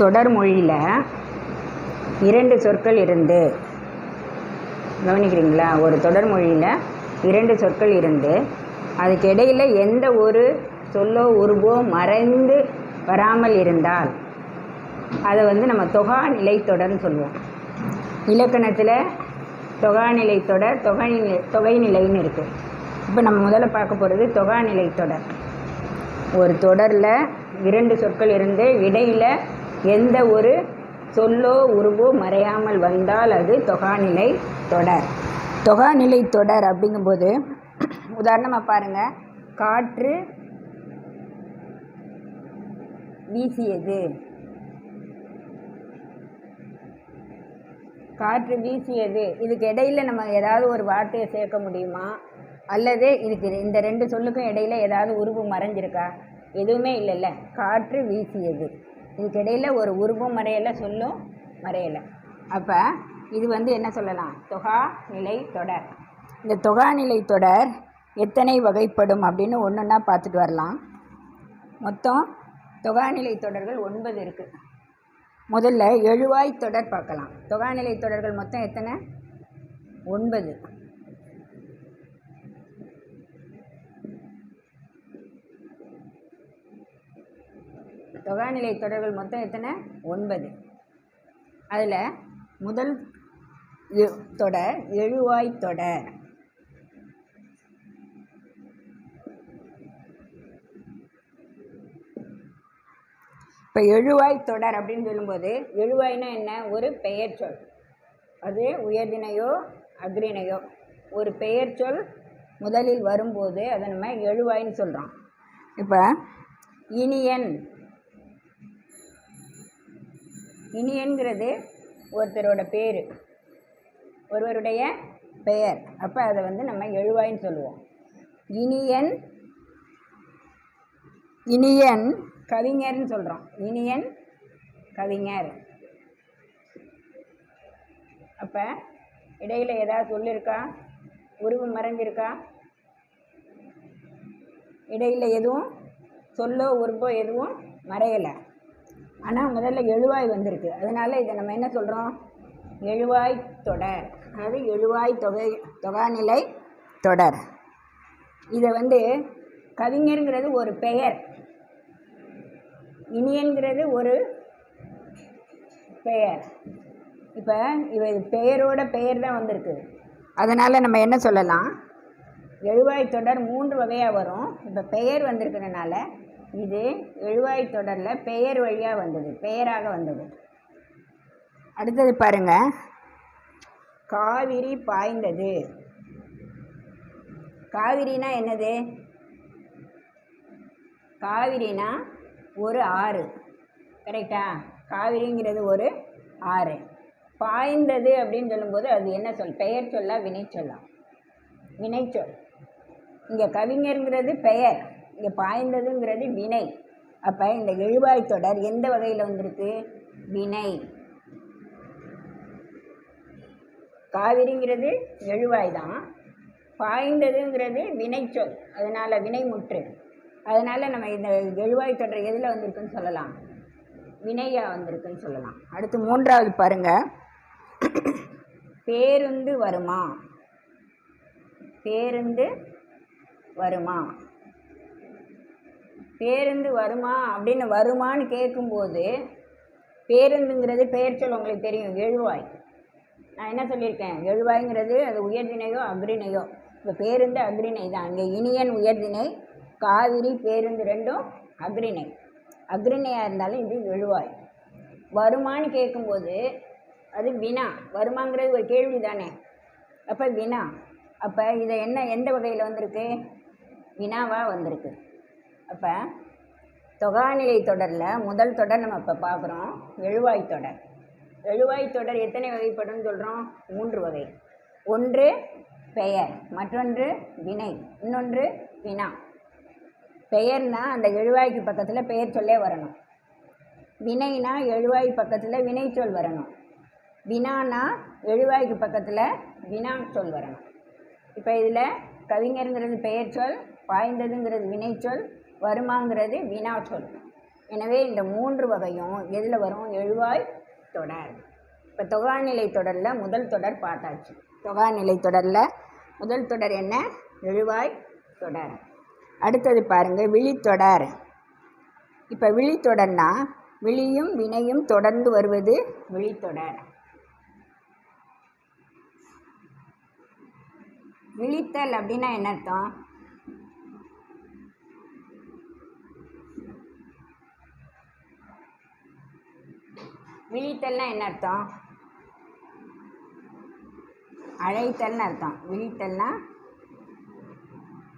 தொடர் மொழியில் இரண்டு சொற்கள் இருந்து கவனிக்கிறீங்களா? ஒரு தொடர் மொழியில் இரண்டு சொற்கள் இருந்து அதுக்கு இடையில் எந்த ஒரு சொல்லோ உருவோ மறைந்து வராமல் இருந்தால் அதை வந்து நம்ம தொகா நிலைத்தொடர்னு சொல்லுவோம். இலக்கணத்தில் தொகாநிலை தொடர் தொகை தொகை நிலைன்னு இருக்குது இப்போ நம்ம முதல்ல பார்க்க போகிறது தொகாநிலை தொடர். ஒரு தொடரில் இரண்டு சொற்கள் இருந்து இடையில் எந்த ஒரு சொல்லோ உருவோ மறையாமல் வந்தால் அது தொகாநிலை தொடர். தொகாநிலை தொடர் அப்படிங்கும்போது உதாரணமாக பாருங்கள் காற்று வீசியது. காற்று வீசியது. இதுக்கு இடையில் நம்ம ஏதாவது ஒரு வார்த்தையை சேர்க்க முடியுமா? அல்லது இதுக்கு இந்த ரெண்டு சொல்லுக்கும் இடையில் ஏதாவது உருவம் மறைஞ்சிருக்கா? எதுவுமே இல்லைல்ல. காற்று வீசியது. இதுக்கிடையில் ஒரு உருவம் மறையலை சொல்லும் மறையலை அப்போ இது வந்து என்ன சொல்லலாம்? தொகா நிலை தொடர். இந்த தொகா நிலை தொடர் எத்தனை வகைப்படும் அப்படின்னு ஒன்று ஒன்றா பார்த்துட்டு வரலாம். மொத்தம் தொகாநிலை தொடர்கள் ஒன்பது இருக்குது முதல்ல எழுவாய் தொடர் பார்க்கலாம். தொகாநிலை தொடர்கள் மொத்தம் எத்தனை? ஒன்பது. தொகாநிலை தொடர்கள் மொத்தம் எத்தனை? ஒன்பது. அதில் முதல் எ- தொடர் எழுவாய் தொடர். இப்போ எழுவாய் தொடர் அப்படின்னு சொல்லும்போது எழுவாய்னா என்ன? ஒரு பெயர் சொல். அது உயர்தினையோ அக்ரிணையோ ஒரு பெயர் சொல் முதலில் வரும்போது அதை நம்ம எழுவாய்ன்னு சொல்கிறோம் இப்போ இனியன் இனியன்கிறது ஒருத்தரோட பேர். ஒருவருடைய பெயர். அப்போ அதை வந்து நம்ம எழுவாய்ன்னு சொல்லுவோம். இனியன் இனியன் கவிஞர்னு சொல்கிறோம் இனியன் கவிஞர். அப்போ இடையில் ஏதாவது சொல்லியிருக்கா உருவம் மறைஞ்சிருக்கா? இடையில் எதுவும் சொல்லோ உருவோ எதுவும் மறையலை. ஆனால் முதல்ல எழுவாய் வந்திருக்கு. அதனால் இதை நம்ம என்ன சொல்கிறோம் எழுவாய் தொடர். அதாவது எழுவாய் தொகை தொகாநிலை தொடர். இதை வந்து கவிஞருங்கிறது ஒரு பெயர். இனியன்கிறது ஒரு பெயர். இப்போ இவ இது பெயரோட பெயர் தான் வந்திருக்கு. அதனால் நம்ம என்ன சொல்லலாம்? எழுவாய் தொடர் மூன்று வகையாக வரும். இப்போ பெயர் வந்திருக்கிறதுனால இது எழுவாய் தொடரில் பெயர் வழியாக வந்தது பெயராக வந்தது. அடுத்தது பாருங்க. காவிரி பாய்ந்தது. காவிரினா என்னது? காவிரினா ஒரு ஆறு. கரெக்டா? காவிரிங்கிறது ஒரு ஆறு. பாய்ந்தது அப்படின்னு சொல்லும்போது அது என்ன சொல்? பெயர் சொல்லா வினை சொல்லா வினைச்சொல். இங்கே கவிஞருங்கிறது பெயர். இங்கே பாய்ந்ததுங்கிறது வினை. அப்போ இந்த எழுவாய் தொடர் எந்த வகையில் வந்திருக்கு? வினை. காவிரிங்கிறது எழுவாய் தான். பாய்ந்ததுங்கிறது வினைச்சொல் அதனால் வினைமுற்று அதனால் நம்ம இந்த எழுவாய் தொடர் எதில் வந்திருக்குன்னு சொல்லலாம்? வினையாக வந்திருக்குன்னு சொல்லலாம். அடுத்து மூன்றாவது பாருங்கள் பேருந்து வருமா? பேருந்து வருமா? பேருந்து வருமா அப்படின்னு வருமான்னு கேட்கும்போது பேருந்துங்கிறது பெயர் சொல் உங்களுக்கு தெரியும் எழுவாய். நான் என்ன சொல்லியிருக்கேன்? எழுவாய்ங்கிறது அது உயர்திணையோ அக்ரிணையோ இப்போ பேருந்து அக்ரிணை தான். இங்கே இனியன் உயர்திணை காவிரி பேருந்து ரெண்டும் அக்ரிணை அக்ரிணையாக இருந்தாலும் இது எழுவாய். வருமான்னு கேட்கும்போது அது வினா. வருமாங்கிறது ஒரு கேள்வி தானே. அப்போ வினா. அப்போ இதை என்ன எந்த வகையில் வந்திருக்கு? வினாவாக வந்திருக்கு. அப்போ தொகாநிலை தொடரில் முதல் தொடர் நம்ம இப்போ பார்க்குறோம் எழுவாய் தொடர். எழுவாய் தொடர் எத்தனை வகைப்படும்னு சொல்கிறோம் மூன்று வகை. ஒன்று பெயர் மற்றொன்று வினை இன்னொன்று வினா. பெயர்னா அந்த எழுவாய்க்கு பக்கத்தில் பெயர் சொல்லே வரணும். வினைனா எழுவாய் பக்கத்தில் வினைச்சொல் வரணும். வினானா எழுவாய்க்கு பக்கத்தில் வினா சொல் வரணும். இப்போ இதில் கவிஞருங்கிறது பெயர் சொல் பாய்ந்ததுங்கிறது வினைச்சொல் வருமாங்கிறது வினா சொல் எனவே இந்த மூன்று வகையும் எதில் வரும்? எழுவாய் தொடர். இப்போ தொகாநிலை தொடரில் முதல் தொடர் பார்த்தாச்சு. தொகாநிலை தொடரில் முதல் தொடர் என்ன? எழுவாய் தொடர். அடுத்தது பாருங்கள் விழித்தொடர். இப்போ விழித்தொடர்னா விழியும் வினையும் தொடர்ந்து வருவது விழித்தொடர். விழித்தல் அப்படின்னா என்ன அர்த்தம்? விழித்தல்னா என்ன அர்த்தம்? அழைத்தல்னு அர்த்தம். விழித்தல்னா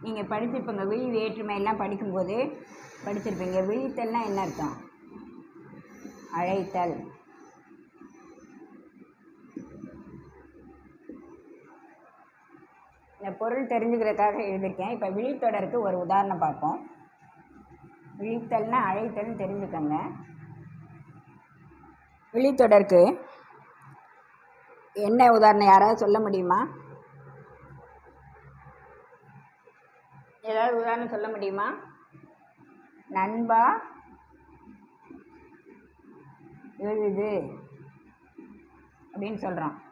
நீங்கள் படிச்சிருப்பீங்க விழி வேற்றுமையெல்லாம் படிக்கும்போது படிச்சிருப்பீங்க. விழித்தல்னா என்ன அர்த்தம்? அழைத்தல். இந்த பொருள் தெரிஞ்சுக்கிறதுக்காக எழுதியிருக்கேன். இப்போ விழித்தொடருக்கு ஒரு உதாரணம் பார்ப்போம். விழித்தல்னா அழைத்தல்னு தெரிஞ்சுக்கோங்க. விழித்தொடருக்கு என்ன உதாரணம்? யாராவது சொல்ல முடியுமா? ஏதாவது உதாரணம் சொல்ல முடியுமா? நண்பா? எழுது. அப்படின்னு சொல்கிறோம்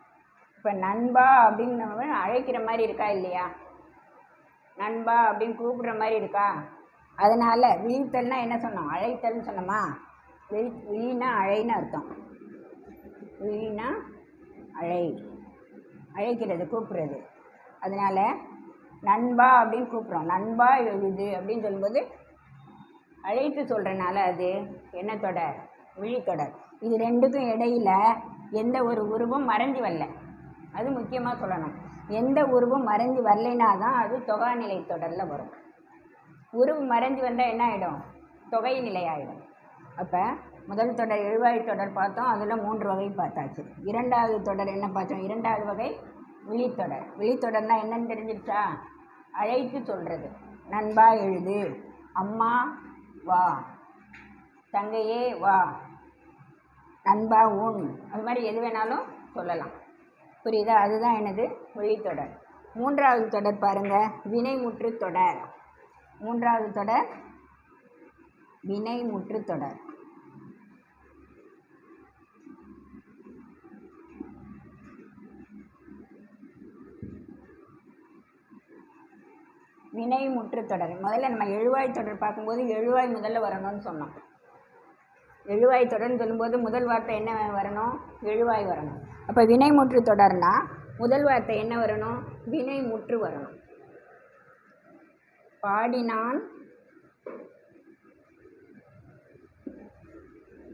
இப்போ நண்பா அப்படின்னு நம்ம அழைக்கிற மாதிரி இருக்கா இல்லையா? நண்பா அப்படின்னு கூப்பிடுற மாதிரி இருக்கா? அதனால் விழித்தல்னா என்ன சொன்னோம் அழைத்தல்னு சொன்னோமா? விழி விழினா அழைன்னு அர்த்தம். விழினா அழை அழைக்கிறது கூப்பிடுறது. அதனால் நண்பா அப்படின்னு கூப்பிட்றோம். நண்பா எழுது அப்படின்னு சொல்லும்போது அழைத்து சொல்கிறனால அது என்ன தொடர்? விழித்தொடர். இது ரெண்டுக்கும் இடையில எந்த ஒரு உருவம் மறைஞ்சு வரல. அது முக்கியமாக சொல்லணும். எந்த உருவம் மறைஞ்சு வரலைனா தான் அது தொகாநிலை தொடரில் வரும். உருவு மறைஞ்சு வந்தால் என்ன ஆகிடும் தொகை நிலை ஆகிடும் அப்போ முதல் தொடர் எழுவாய் தொடர் பார்த்தோம் அதில் மூன்று வகை பார்த்தாச்சு. இரண்டாவது தொடர் என்ன பார்த்தோம்? இரண்டாவது வகை விழித்தொடர் விழித்தொடர்னா என்னன்னு தெரிஞ்சிருச்சா? அழைத்து சொல்கிறது நண்பா எழுது. அம்மா வா. தங்கையே வா. நண்பா உன். அது மாதிரி எது வேணாலும் சொல்லலாம். புரியுதா? அதுதான் எனது விழித்தொடர் மூன்றாவது தொடர் பாருங்கள் வினைமுற்று தொடர். மூன்றாவது தொடர் வினைமுற்று தொடர். வினை முற்று தொடர். முதல்ல நம்ம எழுவாய் தொடர் பார்க்கும்போது எழுவாய் முதல்ல வரணும்னு சொன்னோம். எழுவாய் தொடர்னு சொல்லும்போது முதல் வார்த்தை என்ன வரணும்? எழுவாய் வரணும். அப்போ வினை முற்று தொடர்னா முதல் வார்த்தை என்ன வரணும்? வினை முற்று வரணும். பாடினான்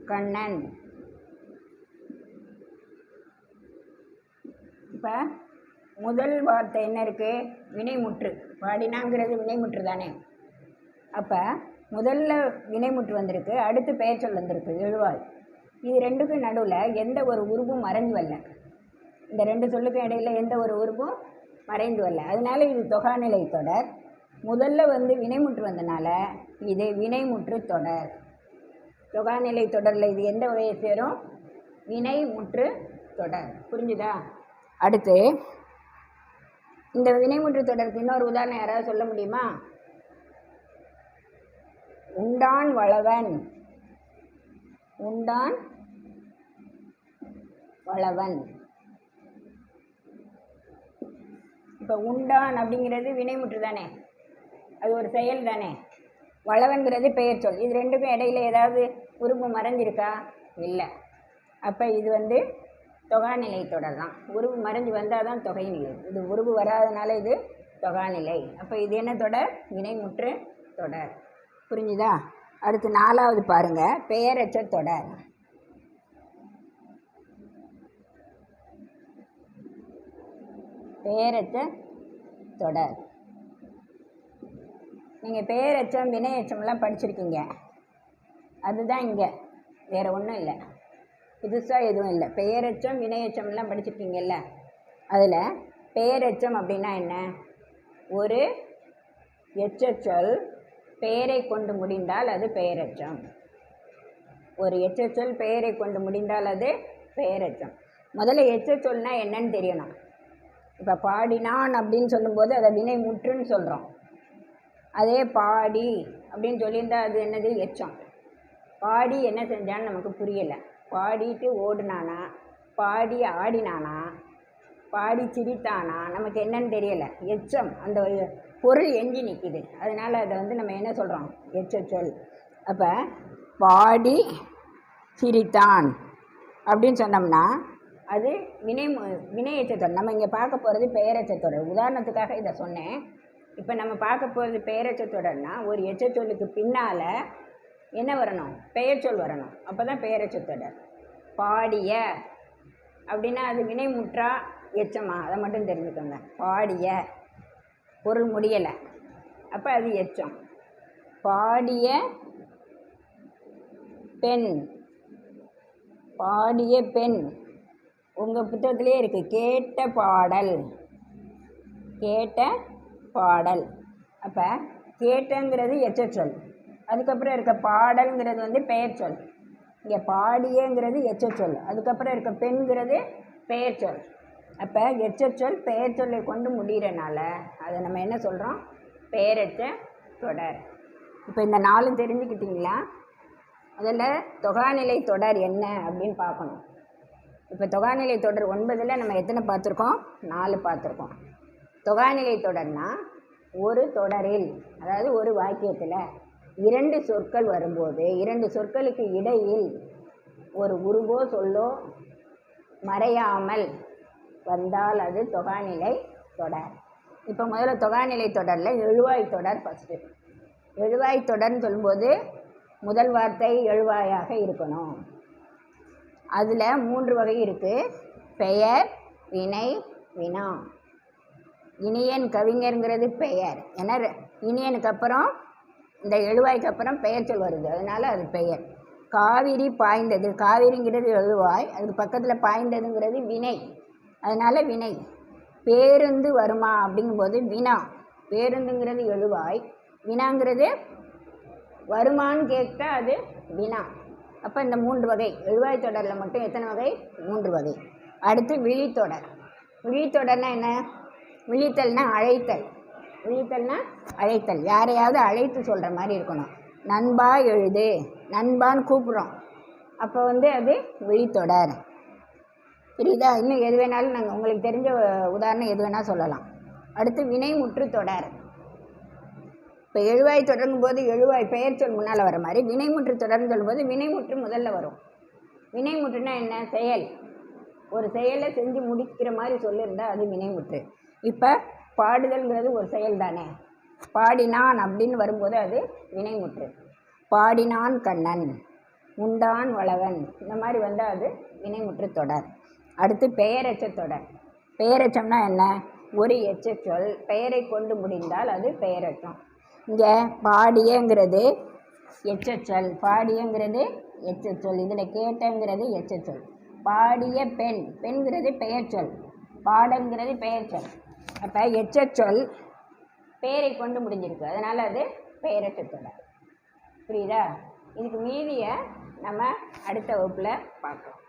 கண்ணன். இப்போ முதல் வார்த்தை என்ன இருக்குது வினைமுற்று. பாடினாங்கிறது வினைமுற்று தானே. அப்போ முதல்ல வினைமுற்று வந்திருக்கு அடுத்து பெயர் வந்திருக்கு எழுவாள் இது ரெண்டுக்கும் நடுவில் எந்த ஒரு உருவும் மறைஞ்சு வரல. இந்த ரெண்டு சொல்லுக்கும் இடையில எந்த ஒரு உருவும் மறைந்து வரல. அதனால இது தொகாநிலை தொடர். முதல்ல வந்து வினைமுற்று வந்தனால இது வினைமுற்று தொடர். தொகாநிலை தொடரில் இது எந்த வகையை சேரும்? வினைமுற்று தொடர். புரிஞ்சுதா? அடுத்து இந்த வினைமுற்று தொடருக்கு இன்னொரு உதாரணம் யாராவது சொல்ல முடியுமா? உண்டான் வளவன். உண்டான் வளவன். இப்போ உண்டான் அப்படிங்கிறது வினைமுற்று தானே? அது ஒரு செயல் தானே? வளவன்கிறது பெயர் சொல். இது ரெண்டுக்கும் இடையில ஏதாவது உருப்பு மறைஞ்சிருக்கா? இல்லை. அப்போ இது வந்து தொகாநிலை தொடர் தான் உருவு மறைஞ்சு வந்தால் தான் தொகை நிலை இது உருவு வராதனால இது தொகாநிலை. அப்போ இது என்ன தொடர்? வினைமுற்று தொடர். புரிஞ்சுதா? அடுத்து நாலாவது பாருங்கள் பெயரற்ற தொடர். பெயரற்ற தொடர். நீங்கள் பெயரச்சம் வினையச்சம்லாம் படிச்சிருக்கீங்க. அதுதான் இங்கே. வேறு ஒன்றும் இல்லை. புதுசாக எதுவும் இல்லை. பெயரச்சம் வினையச்சம்லாம் படிச்சிருக்கீங்கல்ல? அதில் பெயரச்சம் அப்படின்னா என்ன? ஒரு எச்சச்சொல் பெயரை கொண்டு முடிந்தால் அது பெயரச்சம். ஒரு எச்சச்சொல் பெயரை கொண்டு முடிந்தால் அது பெயரச்சம். முதல்ல எச்சச்சொல்னா என்னன்னு தெரியணும். இப்போ பாடினான் அப்படின்னு சொல்லும்போது அதை வினை முற்றுன்னு சொல்கிறோம் அதே பாடி அப்படின்னு சொல்லியிருந்தால் அது என்னது? எச்சம். பாடி என்ன செஞ்சான்னு நமக்கு புரியலை. பாடிட்டு ஓடினானா? பாடி ஆடினானா? பாடி சிரித்தானா? நமக்கு என்னன்னு தெரியலை. எச்சம் அந்த பொருள் எஞ்சி நிற்கிது அதனால் அதை வந்து நம்ம என்ன சொல்கிறோம் எச்ச சொல். அப்போ பாடி சிரித்தான் அப்படின்னு சொன்னோம்னா அது வினை மு- வினை எச்சத்தொடர் நம்ம இங்கே பார்க்க போகிறது பெயரெச்சத்தொடர் உதாரணத்துக்காக இதை சொன்னேன். இப்போ நம்ம பார்க்க போகிறது பெயரச்சத்தொடர்னா ஒரு எச்சச்சொல்லுக்கு பின்னால் என்ன வரணும்? பெயர்ச்சொல் வரணும். அப்போ தான் பெயரச்சத்தொடர் பாடிய அப்படின்னா அது வினை முற்றா எச்சமா? அதை மட்டும் தெரிஞ்சுக்கோங்க. பாடிய. பொருள் முடியலை. அப்போ அது எச்சம். பாடிய பெண். பாடிய பெண். உங்கள் புத்தகத்திலே இருக்குது கேட்ட பாடல். கேட்ட பாடல். அப்போ கேட்டங்கிறது எச்சச்சொல். அதுக்கப்புறம் இருக்க பாடல்ங்கிறது வந்து பெயர் சொல் இங்கே பாடியேங்கிறது எச்சச்சொல். அதுக்கப்புறம் இருக்க பெண்கிறது பெயர் சொல் அப்போ எச்சச்சொல் பெயர் சொல்லை கொண்டு முடிகிறனால அதை நம்ம என்ன சொல்கிறோம் பெயரச்ச தொடர். இப்போ இந்த நாலும் தெரிஞ்சுக்கிட்டிங்களா? முதல்ல தொகாநிலை தொடர் என்ன அப்படின்னு பார்க்கணும். இப்போ தொகாநிலை தொடர் ஒன்பதில் நம்ம எத்தனை பார்த்துருக்கோம்? நாலு பார்த்துருக்கோம். தொகாநிலை தொடர்னா ஒரு தொடரில் அதாவது ஒரு வாக்கியத்தில். இரண்டு சொற்கள் வரும்போது இரண்டு சொற்களுக்கு இடையில் ஒரு உருவோ சொல்லோ மறையாமல் வந்தால் அது தொகாநிலை தொடர். இப்போ முதல்ல தொகாநிலை தொடரில் எழுவாய் தொடர் ஃபஸ்ட்டு எழுவாய் தொடர்னு சொல்லும்போது முதல் வார்த்தை எழுவாயாக இருக்கணும். அதில் மூன்று வகை இருக்குது பெயர் வினை வினா. இனியன் கவிஞருங்கிறது பெயர். ஏன்னா இனியனுக்கு அப்புறம் இந்த எழுவாய்க்கு அப்புறம் பெயர் வருது. அதனால் அது பெயர். காவிரி பாய்ந்தது. காவிரிங்கிறது எழுவாய் அதுக்கு பக்கத்தில் பாய்ந்ததுங்கிறது வினை. அதனால் வினை. பேருந்து வருமா அப்படிங்கும்போது வினா. பேருந்துங்கிறது எழுவாய். வினாங்கிறது வருமான்னு கேட்டால் அது வினா. அப்போ இந்த மூன்று வகை. எழுவாய் தொடரில் மட்டும் எத்தனை வகை? மூன்று வகை. அடுத்து விழித்தொடர். விழித்தொடர்னா என்ன? விழித்தல்னா அழைத்தல். விழித்தல்னா அழைத்தல். யாரையாவது அழைத்து சொல்கிற மாதிரி இருக்கணும். நண்பா எழுது. நண்பான்னு கூப்பிட்றோம். அப்போ வந்து அது விழித்தொடர் புரியுதா? இன்னும் எது வேணாலும் நாங்கள் உங்களுக்கு தெரிஞ்ச உதாரணம் எது வேணால் சொல்லலாம். அடுத்து வினைமுற்று தொடர். இப்போ எழுவாய் தொடங்கும் போது எழுவாய் பெயர் சொல் முன்னால் வர மாதிரி வினைமுற்று தொடர்னு சொல்லும்போது வினைமுற்று முதல்ல வரும். வினைமுற்றுனா என்ன? செயல். ஒரு செயலை செஞ்சு முடிக்கிற மாதிரி சொல்லியிருந்தால் அது வினைமுற்று. இப்போ பாடுதல்ங்கிறது ஒரு செயல் தானே. பாடினான் அப்படின்னு வரும்போது அது வினைமுற்று. பாடினான் கண்ணன் உண்டான் வளவன். இந்த மாதிரி வந்தால் அது வினைமுற்று தொடர். அடுத்து பெயரச்ச தொடர். பெயரச்சம்னா என்ன? ஒரு எச்ச சொல் பெயரை கொண்டு முடிந்தால் அது பெயரச்சம் இங்கே பாடியங்கிறது எச்சச்சொல். பாடியங்கிறது எச்சச்சொல். இதில் கேட்டங்கிறது எச்சச்சொல். பாடிய பெண். பெண்கிறது பெயர்ச்சொல். பாடங்கிறது பெயர்ச்சொல். அப்போ எச்சச்சொல் பெயரை கொண்டு முடிஞ்சிருக்கு. அதனால் அது பெயரற்ற தொடர் புரியுதா? இதுக்கு மீதியை நம்ம அடுத்த வகுப்பில் பார்க்கலாம்.